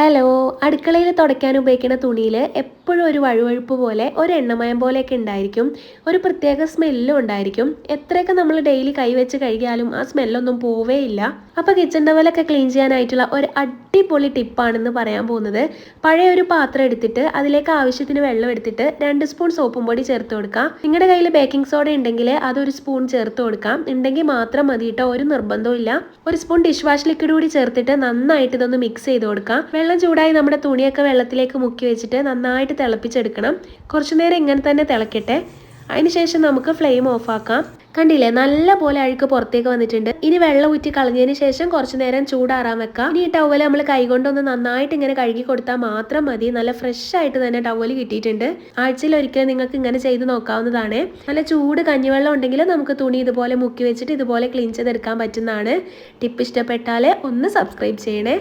Hello അടുക്കളയിൽ തുടയ്ക്കാൻ ഉപയോഗിക്കുന്ന തുണിയിൽ എപ്പോഴും ഒരു വഴുവഴുപ്പ് പോലെ ഒരു എണ്ണമയം പോലെയൊക്കെ ഉണ്ടായിരിക്കും. ഒരു പ്രത്യേക സ്മെല്ലും ഉണ്ടായിരിക്കും. എത്രയൊക്കെ നമ്മൾ ഡെയിലി കൈവച്ച് കഴുകിയാലും ആ സ്മെല്ലൊന്നും പോവേ ഇല്ല. അപ്പോൾ കിച്ചൺ ടവലൊക്കെ ക്ലീൻ ചെയ്യാനായിട്ടുള്ള ഒരു അടിപൊളി ടിപ്പാണെന്ന് പറയാൻ പോകുന്നത്. പഴയ ഒരു പാത്രം എടുത്തിട്ട് അതിലേക്ക് ആവശ്യത്തിന് വെള്ളം എടുത്തിട്ട് രണ്ട് സ്പൂൺ സോപ്പും പൊടി ചേർത്ത് കൊടുക്കാം. നിങ്ങളുടെ കയ്യിൽ ബേക്കിംഗ് സോഡ ഉണ്ടെങ്കിൽ അതൊരു സ്പൂൺ ചേർത്ത് കൊടുക്കാം. ഉണ്ടെങ്കിൽ മാത്രം മതി ഒരു നിർബന്ധവും ഒരു സ്പൂൺ ഡിഷ് വാഷ് ലിക്വിഡ് കൂടി ചേർത്തിട്ട് നന്നായിട്ട് ഇതൊന്ന് മിക്സ് ചെയ്ത് കൊടുക്കാം. വെള്ളം ചൂടായി നമ്മുടെ തുണിയൊക്കെ വെള്ളത്തിലേക്ക് മുക്കി വെച്ചിട്ട് നന്നായിട്ട് തിളപ്പിച്ചെടുക്കണം. കുറച്ചു നേരം ഇങ്ങനെ തന്നെ തിളക്കട്ടെ. അതിനുശേഷം നമുക്ക് ഫ്ലെയിം ഓഫാക്കാം കണ്ടില്ലേ നല്ല പോലെ അഴുക്ക് പുറത്തേക്ക് വന്നിട്ടുണ്ട്. ഇനി വെള്ളം ഊറ്റി കളഞ്ഞതിന് ശേഷം കുറച്ചു നേരം ചൂടാറാൻ വെക്കാം. ഇനി ഈ ടവൽ നമ്മൾ കൈകൊണ്ടൊന്ന് നന്നായിട്ട് ഇങ്ങനെ കഴുകി കൊടുത്താൽ മാത്രം മതി. നല്ല ഫ്രഷ് ആയിട്ട് തന്നെ ടവൽ കിട്ടിയിട്ടുണ്ട്. ആഴ്ചയിൽ ഒരിക്കലും നിങ്ങൾക്ക് ഇങ്ങനെ ചെയ്ത് നോക്കാവുന്നതാണ്. നല്ല ചൂട് കഞ്ഞിവെള്ളം ഉണ്ടെങ്കിൽ നമുക്ക് തുണി ഇതുപോലെ മുക്കി വെച്ചിട്ട് ഇതുപോലെ ക്ലീൻ ചെയ്തെടുക്കാൻ പറ്റുന്നതാണ്. ടിപ്പ് ഇഷ്ടപ്പെട്ടാൽ ഒന്ന് സബ്സ്ക്രൈബ് ചെയ്യണേ.